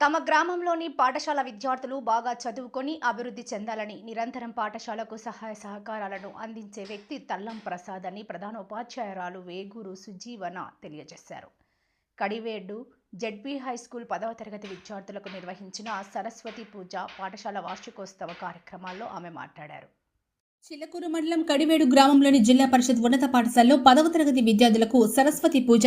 తమ గ్రామంలోని పాఠశాల విద్యార్థులు బాగా చదువుకొని అభివృద్ధి చెందాలని నిరంతరం పాఠశాలకు సహాయ సహకారాలను అందించే వ్యక్తి తల్లం ప్రసాద్ అని ప్రధానోపాధ్యాయురాలు వేగూరు సుజీవన తెలియజేశారు. కడివేడు జెడ్బీ హై స్కూల్ పదవ తరగతి విద్యార్థులకు నిర్వహించిన సరస్వతి పూజ పాఠశాల వార్షికోత్సవ కార్యక్రమాల్లో ఆమె మాట్లాడారు. చిలకూరు మండలం కడివేడు గ్రామంలోని జిల్లా పరిషత్ ఉన్నత పాఠశాలలో పదవ తరగతి విద్యార్థులకు సరస్వతి పూజ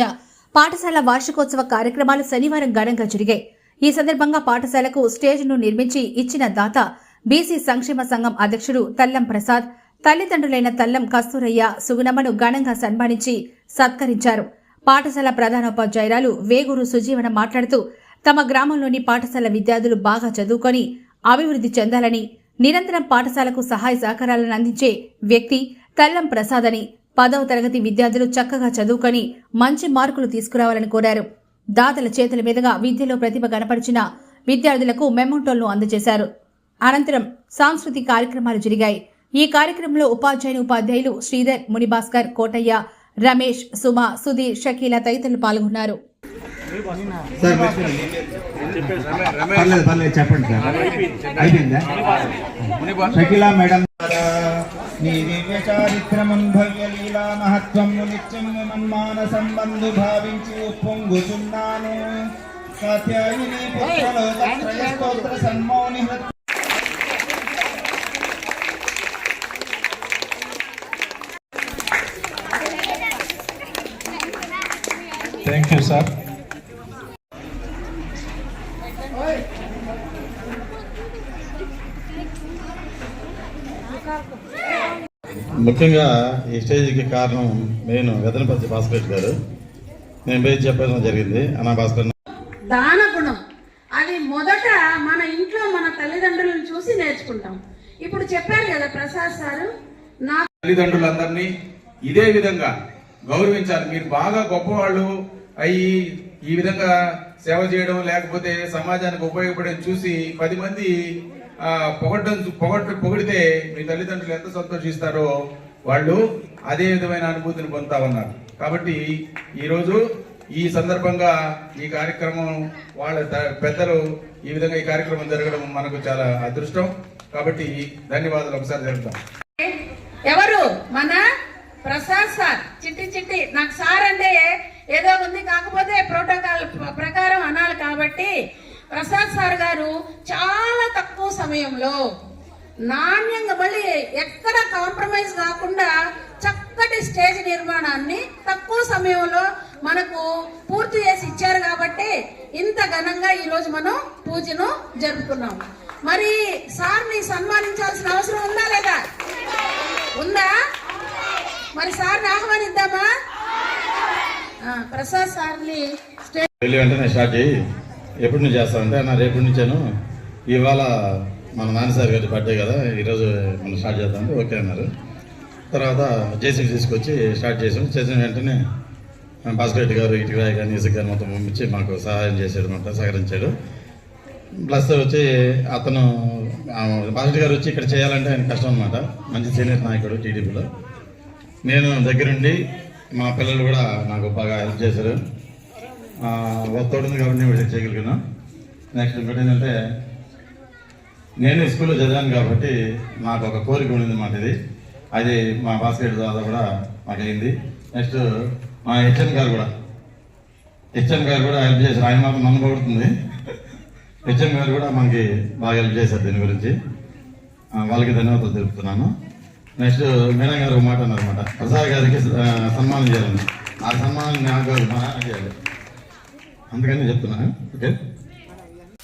పాఠశాల వార్షికోత్సవ కార్యక్రమాలు శనివారం ఘనంగా జరిగాయి. ఈ సందర్భంగా పాఠశాలకు స్టేజ్ను నిర్మించి ఇచ్చిన దాత బీసీ సంక్షేమ సంఘం అధ్యక్షుడు తల్లం ప్రసాద్ తల్లిదండ్రులైన తల్లం కస్తూరయ్య సుగుణమ్మను ఘనంగా సన్మానించి సత్కరించారు. పాఠశాల ప్రధానోపాధ్యాయురాలు వేగూరు సుజీవన మాట్లాడుతూ తమ గ్రామంలోని పాఠశాల విద్యార్థులు బాగా చదువుకొని అభివృద్ధి చెందాలని నిరంతరం పాఠశాలకు సహాయ సహకారాలను అందించే వ్యక్తి తల్లం ప్రసాద్ అని పదవ తరగతి విద్యార్థులు చక్కగా చదువుకొని మంచి మార్కులు తీసుకురావాలని కోరారు. దాతల చేతుల మీదుగా విద్యలో ప్రతిభ కనపరిచిన విద్యార్థులకు మెమోటోలను అందజేశారు. అనంతరం సాంస్కృతిక కార్యక్రమాలు జరిగాయి. ఈ కార్యక్రమంలో ఉపాధ్యాయుని ఉపాధ్యాయులు శ్రీధర్ మునిభాస్కర్ కోటయ్య రమేష్ సుమ సుధీర్ షకీల తదితరులు పాల్గొన్నారు. చెప్పండి. సార్ అయిపోయిందా షకీలా మేడం నీ దివ్య చారిత్రమున్ భవ్య లీలా మహత్వము నిత్యము మన్మానసం బంధు భావించి ఉప్పొంగుచున్నాను కాత్యాయిని పుత్రలోకత్రయ స్తోత్ర సన్మోని హృత్ థ్యాంక్ యూ సార్ ముఖ్యంగా ఈ స్టేజ్కి కారణం మెయిన్ వెదనపల్లి భాస్కర్ గారు. నేను పోయి చెప్పడం జరిగింది. అన్నా భాస్కర్ దాన గుణం. అది మొదట మన ఇంట్లో మన తల్లిదండ్రులను చూసి నేర్చుకుంటాం. ఇప్పుడు చెప్పారు కదా ప్రసాద్ సారు నా తల్లిదండ్రులందరినీ ఇదే విధంగా గౌరవించాలి. మీరు బాగా గొప్పవాళ్ళు అయ్యి ఈ విధంగా సేవ చేయడం లేకపోతే సమాజానికి ఉపయోగపడడం చూసి పది మంది పొగడ్డం పొగట్ పొగిడితే మీ తల్లిదండ్రులు ఎంత సంతోషిస్తారో వాళ్ళు అదే విధమైన అనుభూతిని పొందుతా ఉన్నారు. కాబట్టి ఈరోజు ఈ సందర్భంగా ఈ కార్యక్రమం వాళ్ళ పెద్దలు ఈ విధంగా ఈ కార్యక్రమం జరగడం మనకు చాలా అదృష్టం. కాబట్టి ధన్యవాదాలు ఒకసారి జరుగుతాం ఎవరు? మన ప్రసాద్ సార్. చిట్టి చిట్టి. నాకు సార్ అంటే ఏదో ఉంది. కాకపోతే ప్రోటోకాల్ ప్రకారం అనాలి కాబట్టి ప్రసాద్ సార్ గారు చాలా సమయంలో నాణ్యంగా మళ్ళీ ఎక్కడ కాంప్రమైజ్ కాకుండా చక్కటి స్టేజ్ నిర్మాణాన్ని తక్కువ సమయంలో మనకు పూర్తి చేసి ఇచ్చారు కాబట్టి ఇంత ఘనంగా ఈ రోజు మనం పూజను జరుపుకున్నాం. మరి సార్ని సన్మానించాల్సిన అవసరం ఉందా లేదా? ఉందా? మరి సార్ని ఆహ్వానిద్దామా? ప్రసాద్ సార్ని స్టేజ్ వెళ్ళి వెంటనే స్టార్ట్ చేయి. ఎప్పటి నుంచి చేస్తానంటే నా రేపటి నుంచాను. ఇవాళ మన నాన్నసారి గారి బర్త్డే కదా ఈరోజు మనం స్టార్ట్ చేద్దామని ఓకే అన్నారు. తర్వాత జేసీబీ తీసుకొచ్చి స్టార్ట్ చేసాం. చేసిన వెంటనే భాస్కర్ రెడ్డి గారు ఇటుక రాయ్ గారు మ్యూజిక్ గారు మొత్తం పంపించి మాకు సహాయం చేశాడు అనమాట సహకరించాడు ప్లస్ వచ్చి అతను భాస్కర్ గారు వచ్చి ఇక్కడ చేయాలంటే ఆయన కష్టం అనమాట మంచి సీనియర్ నాయకుడు టీడీపీలో. నేను దగ్గరుండి మా పిల్లలు కూడా నాకు బాగా హెల్ప్ చేశారు. ఆ, ఒత్తోడుంది కాబట్టి నేను వీళ్ళకి చేయగలిగాను. నెక్స్ట్ ఇంకోటి ఏంటంటే నేను స్కూల్లో చదివాను కాబట్టి నాకు ఒక కోరిక ఉండింది మాట ఇది. అది మా భాస్కర్ ద్వారా కూడా మాకు అయింది. నెక్స్ట్ మా హెచ్ఎన్ గారు కూడా. హెచ్ఎన్ గారు కూడా హెల్ప్ చేశారు. ఆయన మాకు నన్ను పడుతుంది హెచ్ఎం గారు కూడా మనకి బాగా హెల్ప్ చేశారు దీని గురించి. వాళ్ళకి ధన్యవాదాలు తెలుపుతున్నాను. నెక్స్ట్ మీనా గారు ఒక మాట అన్నారన్నమాట. ప్రసాద్ గారికి సన్మానం చేయాలని. ఆ సన్మానం నాకు మా నాన్న చేయాలి. అందుకని చెప్తున్నాను okay?